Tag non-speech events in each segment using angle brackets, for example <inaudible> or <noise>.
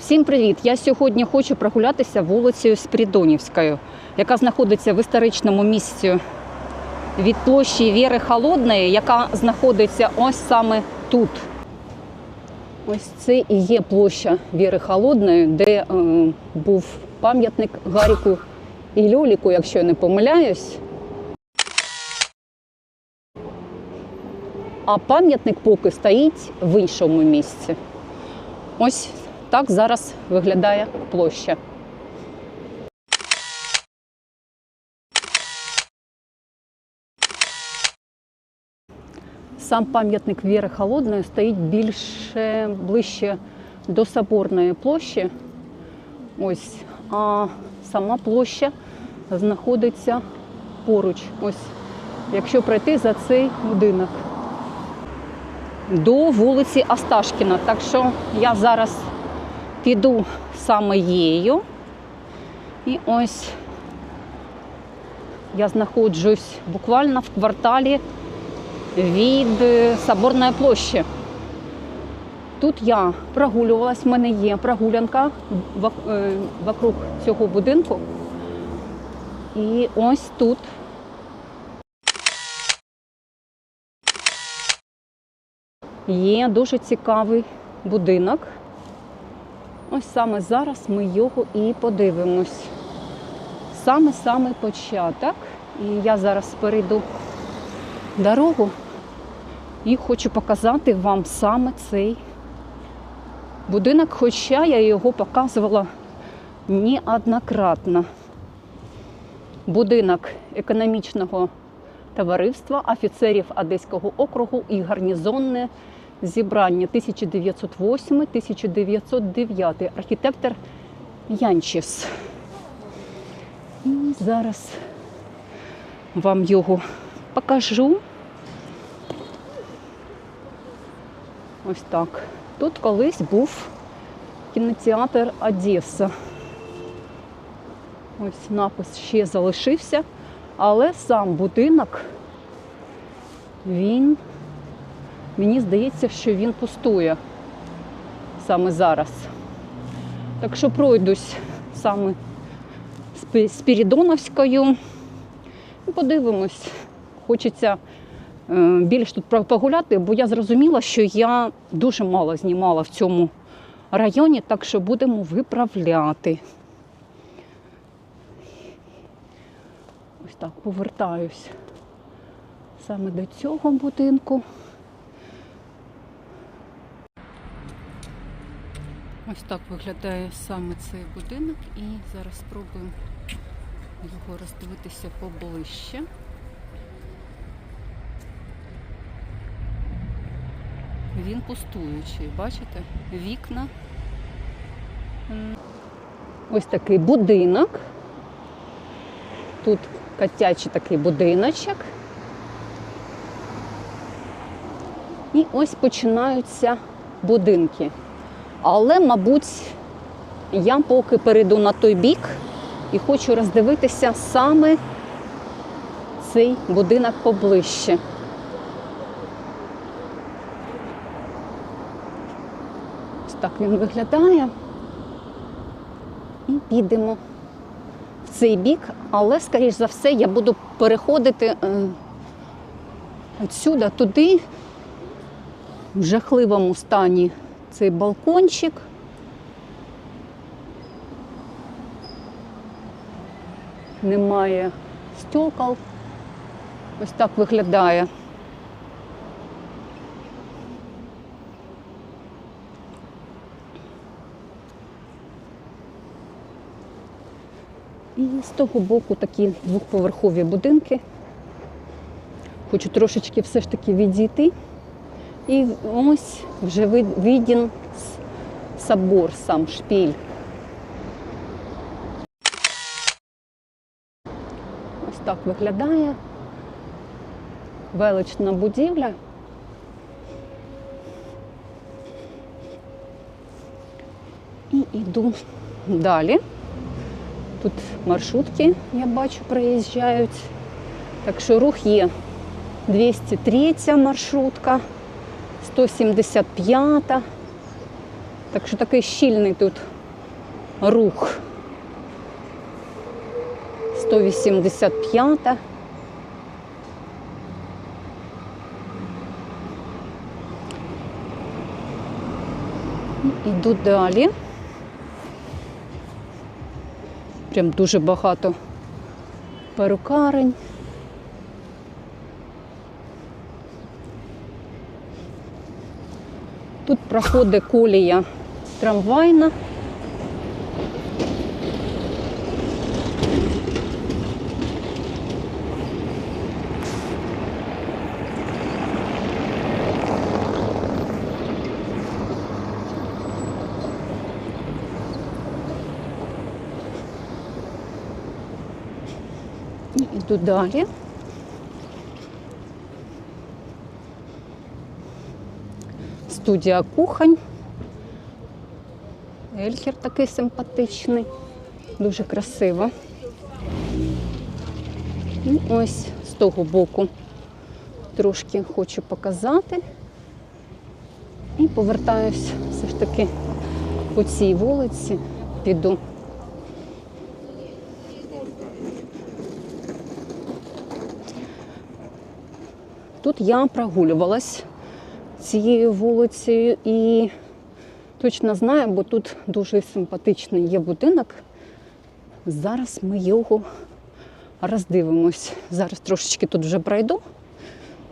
Всім привіт! Я сьогодні хочу прогулятися вулицею Спірідонівською, яка знаходиться в історичному місці від площі Віри Холодної, яка знаходиться ось саме тут. Ось це і є площа Віри Холодної, де е, був пам'ятник Гаріку і Льоліку, якщо я не помиляюсь. А пам'ятник поки стоїть в іншому місці. Ось так зараз виглядає площа. Сам пам'ятник Віри Холодної стоїть більше ближче до Соборної площі. Ось, а сама площа знаходиться поруч. Ось, якщо пройти за цей будинок до вулиці Осташкіна. Так що я зараз піду саме їю. І ось я знаходжусь буквально в кварталі від е, Соборної площі. Тут я прогулювалась, в мене є прогулянка е, вокруг цього будинку. І ось тут є дуже цікавий будинок. Ось саме зараз ми його і подивимось. Саме-саме початок. І я зараз перейду дорогу і хочу показати вам саме цей будинок, хоча я його показувала неоднократно. Будинок економічного товариства офіцерів Одеського округу і гарнізонне зібрання 1908-1909. Архітектор Янчес. І зараз вам його покажу. Ось так. Тут колись був кінотеатр Одеса. Ось напис ще залишився, але сам будинок, він, мені здається, що він пустує саме зараз. Так що пройдусь саме Спі- Спірідоновською і подивимось. Хочеться е, більш тут погуляти, бо я зрозуміла, що я дуже мало знімала в цьому районі, так що будемо виправляти. Ось так повертаюсь саме до цього будинку. Ось так виглядає саме цей будинок і зараз спробуємо його роздивитися поближче. Він пустуючий, бачите? Вікна. Ось такий будинок. Тут котячий такий будиночок. І ось починаються будинки. Але, мабуть, я поки перейду на той бік і хочу роздивитися саме цей будинок поближче. Ось так він виглядає. І підемо в цей бік, але, скоріш за все, я буду переходити е, отсюди туди, в жахливому стані цей балкончик. Немає стекол. Ось так виглядає. І з того боку такі двохповерхові будинки. Хочу трошечки все ж таки відійти. І ось вже вид- виден собор, сам шпіль. Ось так виглядає. Велична будівля. І йду далі. Тут маршрутки, я бачу, проїжджають. Так що рух є. 203 маршрутка, 175. Так що такий щільний тут рух. 185. Іду далі. Прям дуже багато перукарень. Тут проходить колія трамвайна. І Іду далі. Студія кухонь. Ельхер такий симпатичний, дуже красиво. І ось з того боку трошки хочу показати. І повертаюсь все ж таки по цій вулиці, піду. Тут я прогулювалась цією вулицею і точно знаю, бо тут дуже симпатичний є будинок. Зараз ми його роздивимось. Зараз трошечки тут вже пройду.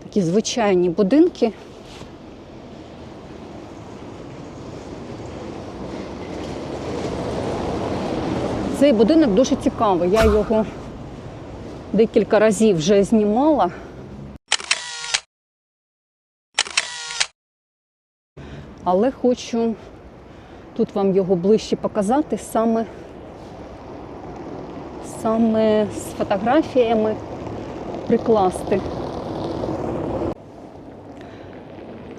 Такі звичайні будинки. Цей будинок дуже цікавий. Я його декілька разів вже знімала. Але хочу тут вам його ближче показати саме, саме з фотографіями прикласти.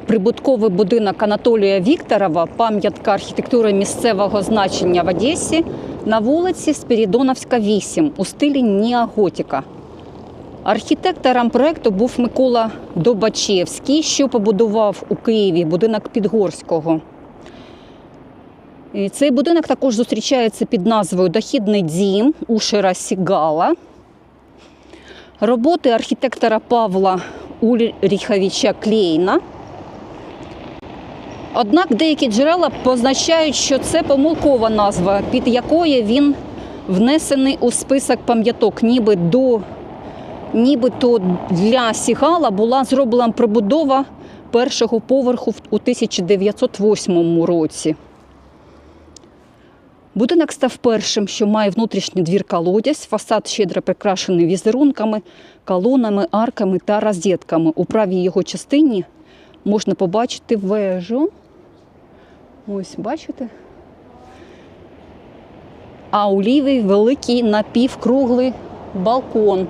Прибутковий будинок Анатолія Вікторова, пам'ятка архітектури місцевого значення в Одесі на вулиці Спірідоновська, 8 у стилі неоготіка. Архітектором проекту був Микола Добачевський, що побудував у Києві будинок Підгорського. Цей будинок також зустрічається під назвою Дохідний дім Ушера Сігала. Роботи архітектора Павла Ульріховича Клейна. Однак деякі джерела позначають, що це помилкова назва, під якою він внесений у список пам'яток, ніби до нібито для Сігала була зроблена прибудова першого поверху у 1908 році. Будинок став першим, що має внутрішній двір колодязь, фасад щедро прикрашений візерунками, колонами, арками та розетками. У правій його частині можна побачити вежу. Ось, бачите? А у лівій великий напівкруглий балкон.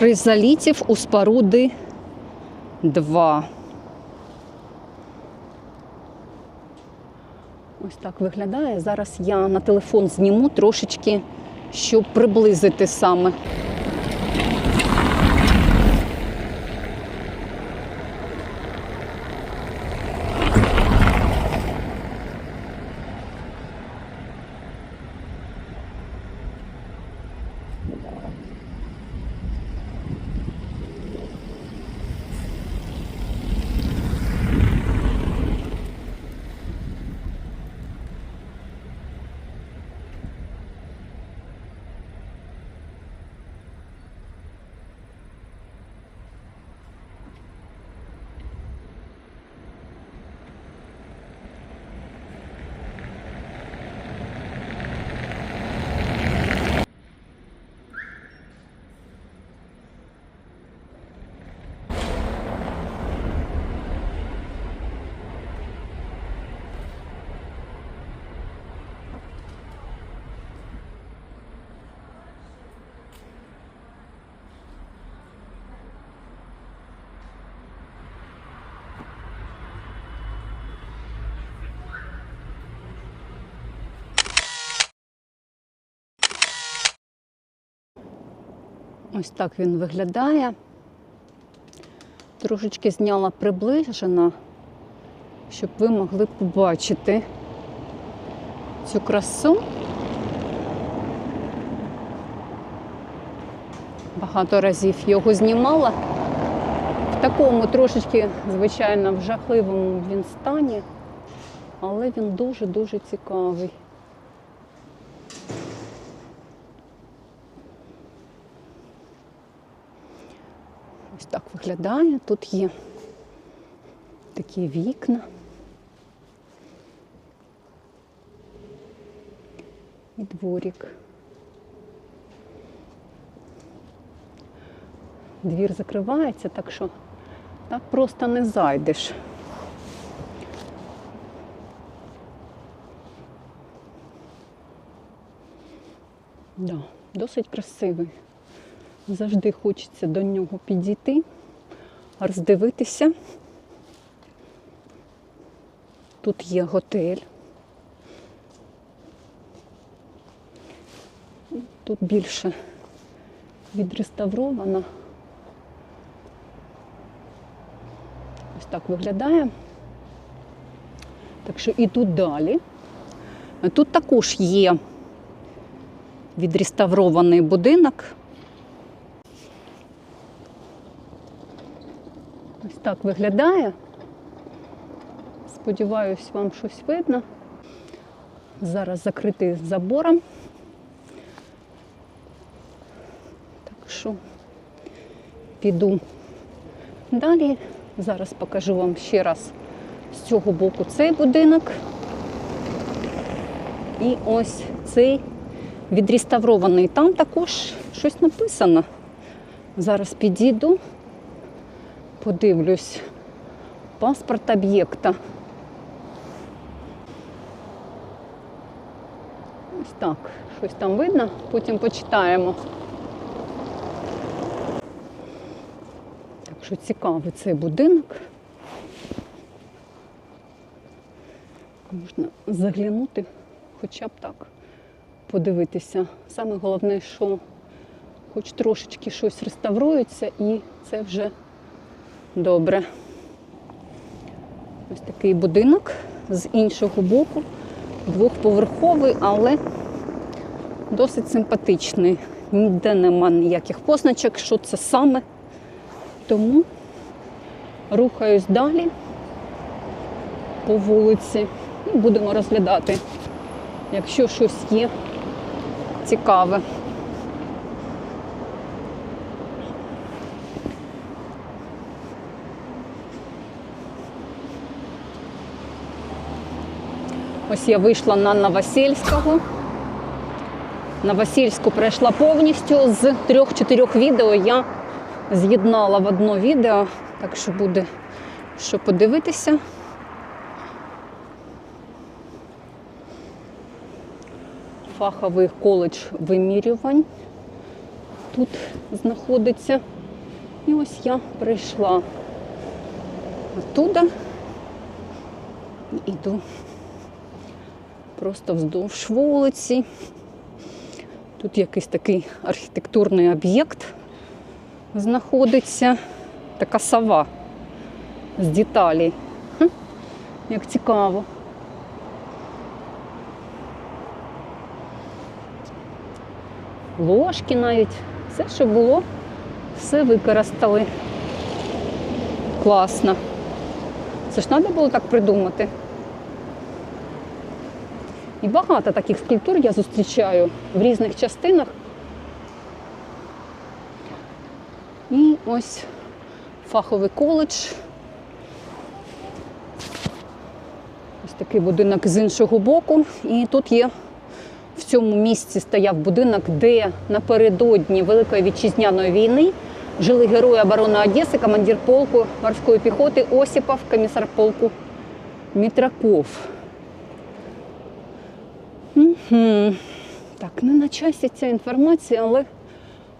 Ризалітів у споруди 2. Ось так виглядає. Зараз я на телефон зніму трошечки, щоб приблизити саме. Ось так він виглядає. Трошечки зняла приближено, щоб ви могли побачити цю красу. Багато разів його знімала. В такому трошечки, звичайно, в жахливому він стані, але він дуже-дуже цікавий. Так виглядає. Тут є такі вікна. І дворик. Двір закривається, так що так просто не зайдеш. Да, досить красивий. Завжди хочеться до нього підійти, роздивитися. Тут є готель. Тут більше відреставровано. Ось так виглядає. Так що і тут далі. Тут також є відреставрований будинок. Так виглядає. Сподіваюсь, вам щось видно. Зараз закритий забором. Так що піду далі. Зараз покажу вам ще раз з цього боку цей будинок. І ось цей відреставрований. Там також щось написано. Зараз підійду, подивлюсь. Паспорт об'єкта. Ось так, щось там видно, потім почитаємо. Так що цікавий цей будинок. Можна заглянути, хоча б так, подивитися. Саме головне, що хоч трошечки щось реставрується, і це вже добре. Ось такий будинок з іншого боку, двохповерховий, але досить симпатичний. Ніде нема ніяких позначок, що це саме. Тому рухаюсь далі по вулиці і будемо розглядати, якщо щось є цікаве. Ось я вийшла на Новосельського. Новосельську пройшла повністю з трьох-чотирьох відео. Я з'єднала в одно відео, так що буде що подивитися. Фаховий коледж вимірювань тут знаходиться. І ось я прийшла оттуда і йду просто вздовж вулиці. Тут якийсь такий архітектурний об'єкт знаходиться. Така сова з деталей. Хм, Як цікаво. Ложки навіть. Все, що було, все використали. Класно. Це ж треба було так придумати. І багато таких скульптур я зустрічаю в різних частинах. І ось фаховий коледж. Ось такий будинок з іншого боку. І тут є в цьому місці стояв будинок, де напередодні Великої вітчизняної війни жили герої оборони Одеси, командир полку морської піхоти Осіпов, комісар полку Мітраков. Так, не на часі ця інформація, але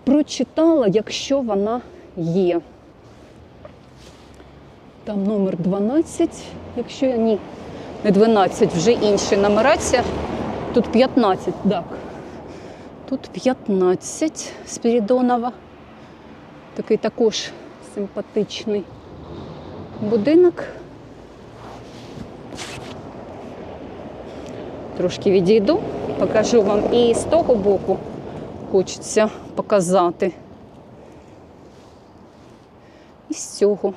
прочитала, якщо вона є. Там номер 12, якщо я ні, не 12, вже інша нумерація. Тут 15, так. Тут 15 Спірідонова. Такий також симпатичний будинок. Трошки відійду, покажу вам і з того боку хочеться показати. І з цього.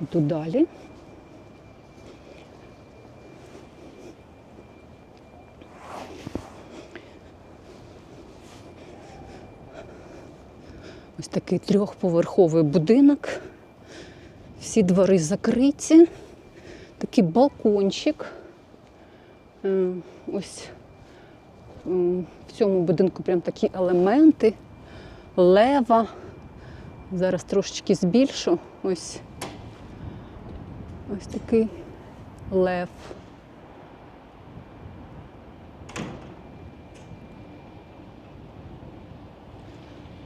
Йду далі. Ось такий трьохповерховий будинок. Всі двори закриті. Такий балкончик. Е, Ось в цьому будинку прям такі елементи. Лева. Зараз трошечки збільшу. Ось. Ось такий лев.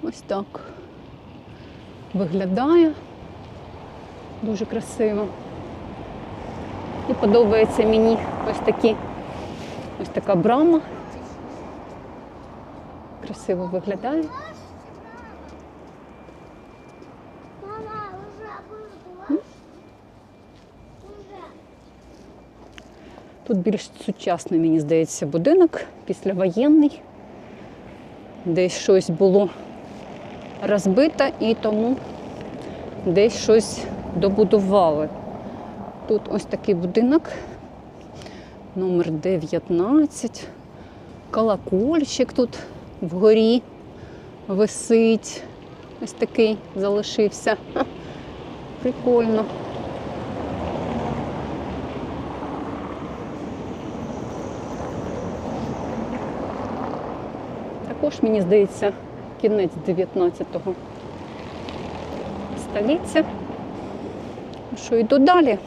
Ось так виглядає. Дуже красиво. І подобається мені ось такі, ось така брама. Красиво виглядає. Тут більш сучасний, мені здається, будинок післявоєнний. Десь щось було розбито і тому десь щось добудували. Тут ось такий будинок, номер 19. Колокольчик тут вгорі висить. Ось такий залишився. <laughs> Прикольно. Також, мені здається, кінець 19-го століття. Що йду далі?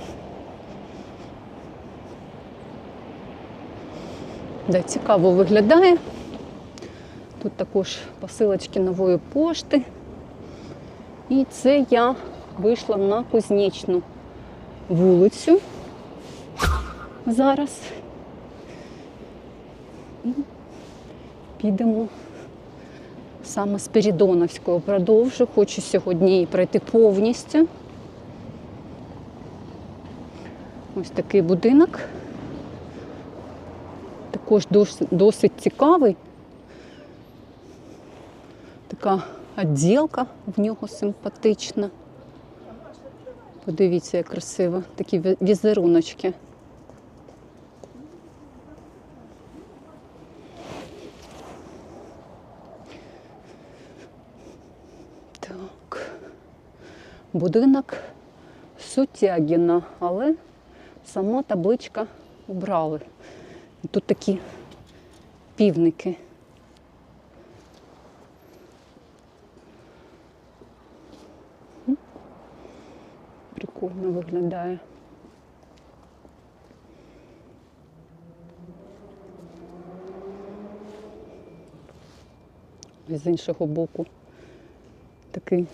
Да, цікаво виглядає. Тут також посилочки нової пошти. І це я вийшла на Кузнечну вулицю зараз. І підемо саме з Перідоновського. Продовжу. Хочу сьогодні пройти повністю. Ось такий будинок. Також досить, цікавий. Така відділка в нього симпатична. Подивіться, як красиво. Такі візеруночки. Так. Будинок Сутягіна, але сама табличка убрали. Тут такі півники. Прикольно виглядає. З іншого боку такий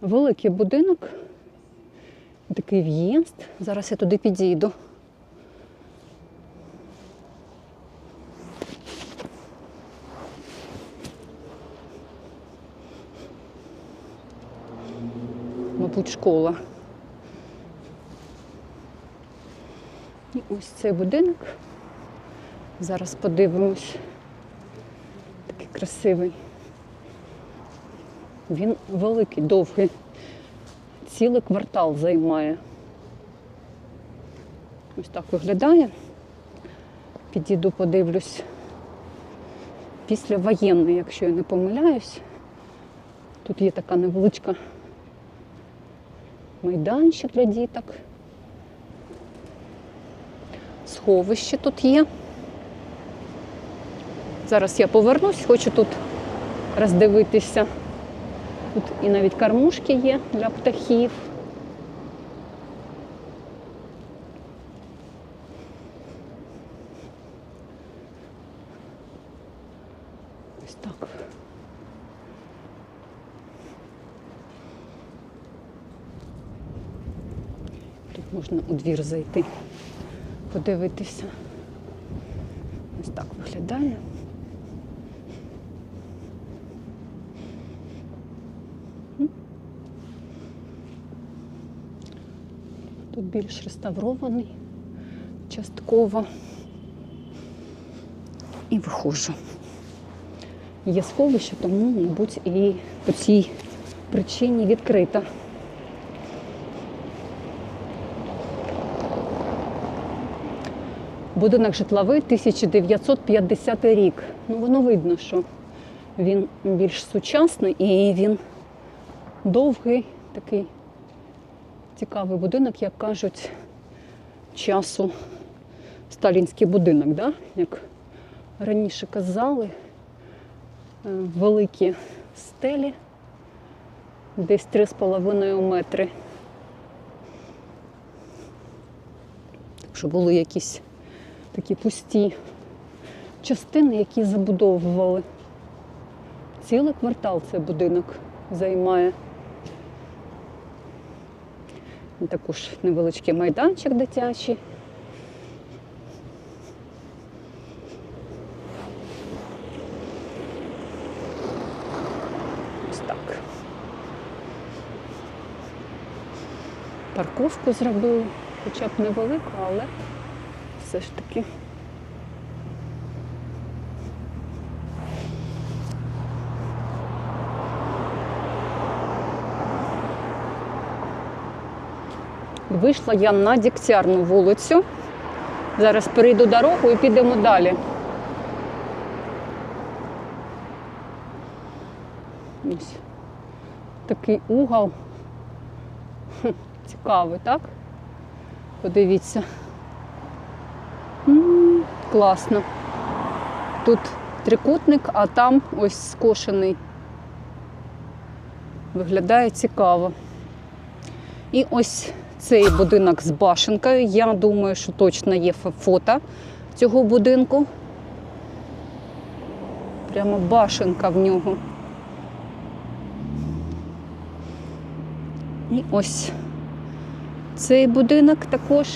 великий будинок, такий в'їзд. Зараз я туди підійду. Мабуть, школа. І ось цей будинок. Зараз подивимось. Такий красивий. Він великий, довгий. Цілий квартал займає. Ось так виглядає. Підійду, подивлюсь. Післявоєнний, якщо я не помиляюсь. Тут є така невеличка майданчик для діток. Сховище тут є. Зараз я повернусь, хочу тут роздивитися. Тут і навіть кормушки є для птахів. Ось так. Тут можна у двір зайти, подивитися. Ось так виглядає. Тут більш реставрований частково. І виходжу. Є сховище, тому, мабуть, і по цій причині відкрита. Будинок житловий 1950 рік. Ну, воно видно, що він більш сучасний і він довгий, такий цікавий будинок, як кажуть, часу сталінський будинок, да? як раніше казали, Е, великі стелі, десь 3,5 метри. Так що були якісь такі пусті частини, які забудовували. Цілий квартал цей будинок займає. І Також невеличкий майданчик дитячий. Ось так. Парковку зробили, хоча б невелику, але все ж таки. Вийшла я на Дігтярну вулицю. Зараз перейду дорогу і підемо далі. Ось такий угол. Цікавий, так? Подивіться. Класно. Тут трикутник, а там ось скошений. Виглядає цікаво. І ось цей будинок з башенкою. Я думаю, що точно є фото цього будинку. Прямо башенка в нього. І ось цей будинок також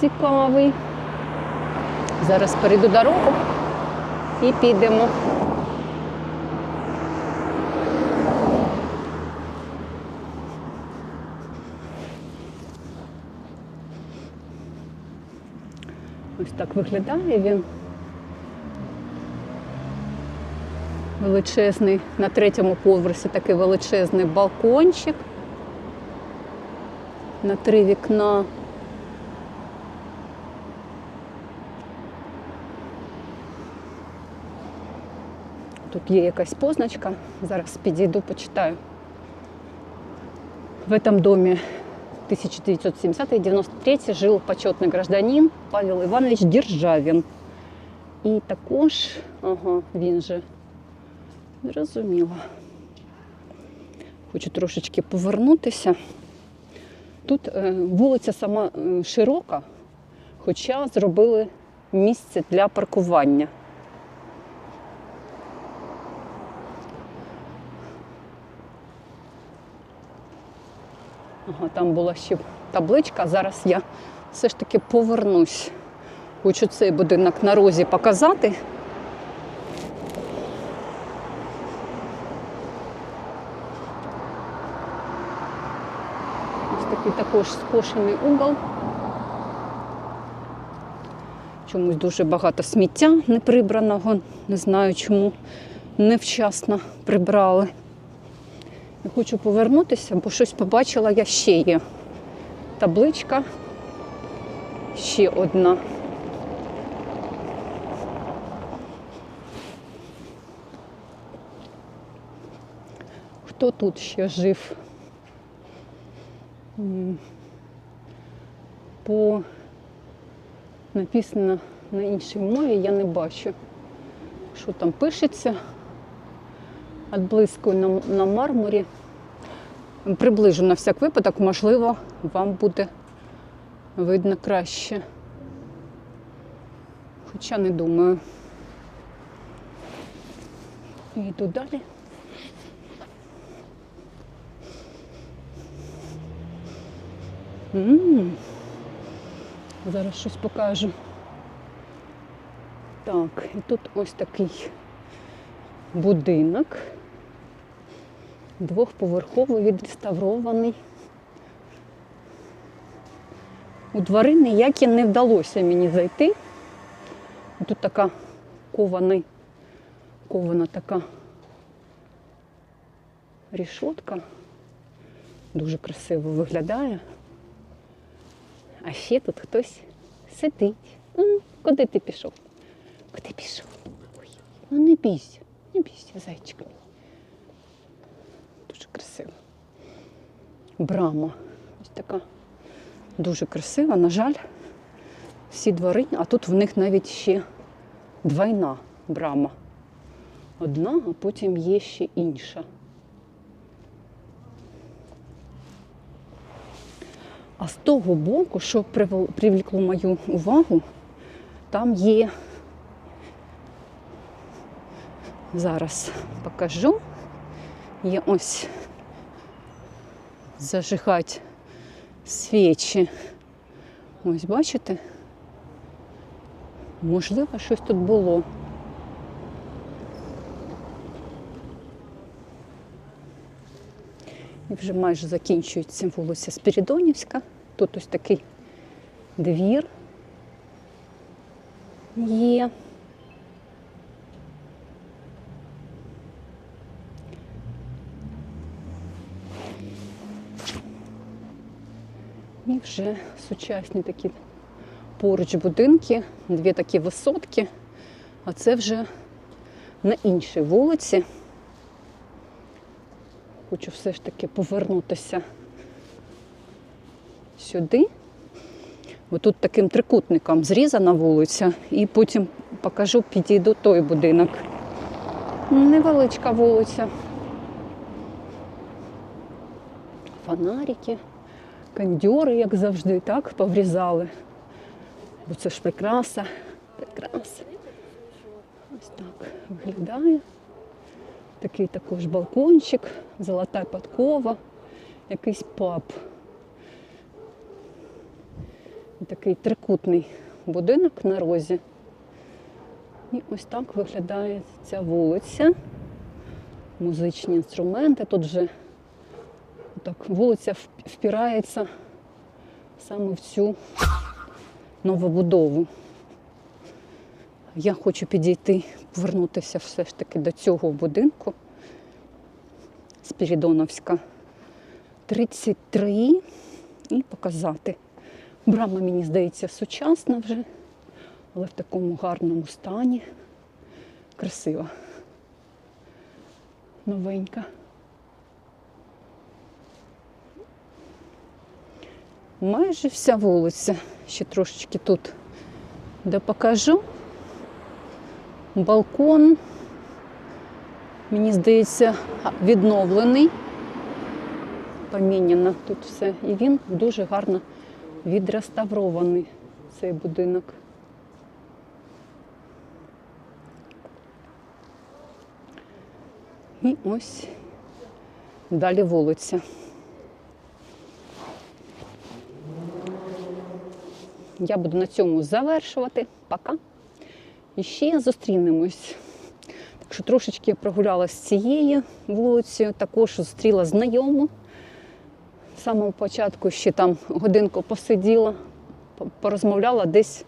цікавий. Зараз перейду дорогу і підемо. Так виглядає він. Величезний на третьому поверсі такий величезний балкончик. На три вікна. Тут є якась позначка. Зараз підійду, почитаю. В этом доме 1970-93 жил почетный гражданин Павел Іванович Державін. І також, ага, він же, зрозуміло. Хочу трошечки повернутися. Тут е, вулиця сама е, широка, хоча зробили місце для паркування. Ага, там була ще табличка. Зараз я все ж таки повернусь. Хочу цей будинок на розі показати. Ось такий також скошений угол. Чомусь дуже багато сміття неприбраного. Не знаю, чому невчасно прибрали. Я хочу повернутися, бо щось побачила я ще є. Табличка. Ще одна. Хто тут ще жив? По написано на іншій мові, я не бачу, що там пишеться. Отблискую на, на мармурі. Приближу на всяк випадок, можливо, вам буде видно краще. Хоча не думаю. Йду далі. М, Зараз щось покажу. Так, і тут ось такий будинок. Двохповерховий, відреставрований. У двори ніякі не вдалося мені зайти. Тут така кований, кована така рішотка. Дуже красиво виглядає. А ще тут хтось сидить. Куди ти пішов? Куди пішов? Ой, ну не бійся, не бійся, зайчик. Мій. Брама. Ось така дуже красива. На жаль, всі двори, а тут в них навіть ще двойна брама. Одна, а потім є ще інша. А з того боку, що привлекло мою увагу, там є. Зараз покажу. Є ось зажигати свічі. Ось бачите? Можливо, щось тут було. І вже майже закінчується вулиця Спірідонівська. Тут ось такий двір є. І вже сучасні такі поруч будинки, дві такі висотки, а це вже на іншій вулиці. Хочу все ж таки повернутися сюди. Бо тут таким трикутником зрізана вулиця, і потім покажу, підійду той будинок. Невеличка вулиця. Фонарики, кондьори, як завжди, так, поврізали. Бо це ж прикраса. Прикраса. Ось так виглядає. Такий також балкончик, золота подкова, якийсь паб. Такий трикутний будинок на розі. І ось так виглядає ця вулиця. Музичні інструменти. Тут вже так, вулиця вп- впирається саме в цю новобудову. Я хочу підійти, повернутися все ж таки до цього будинку Спірідоновська 33 і показати. Брама, мені здається, сучасна вже, але в такому гарному стані. Красива. Новенька. Майже вся вулиця. Ще трошечки тут, де покажу. Балкон, мені здається, відновлений. Поміняно тут все. І він дуже гарно відреставрований, цей будинок. І ось далі вулиця. Я буду на цьому завершувати. Пока. І ще зустрінемось. Так що трошечки прогулялася цією вулицею, також зустріла знайому. З самого початку ще там годинку посиділа, порозмовляла десь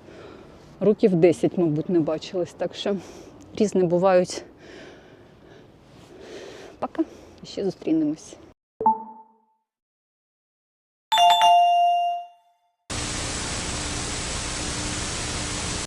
років 10, мабуть, не бачились. Так що різні бувають. Пока. Ще зустрінемось.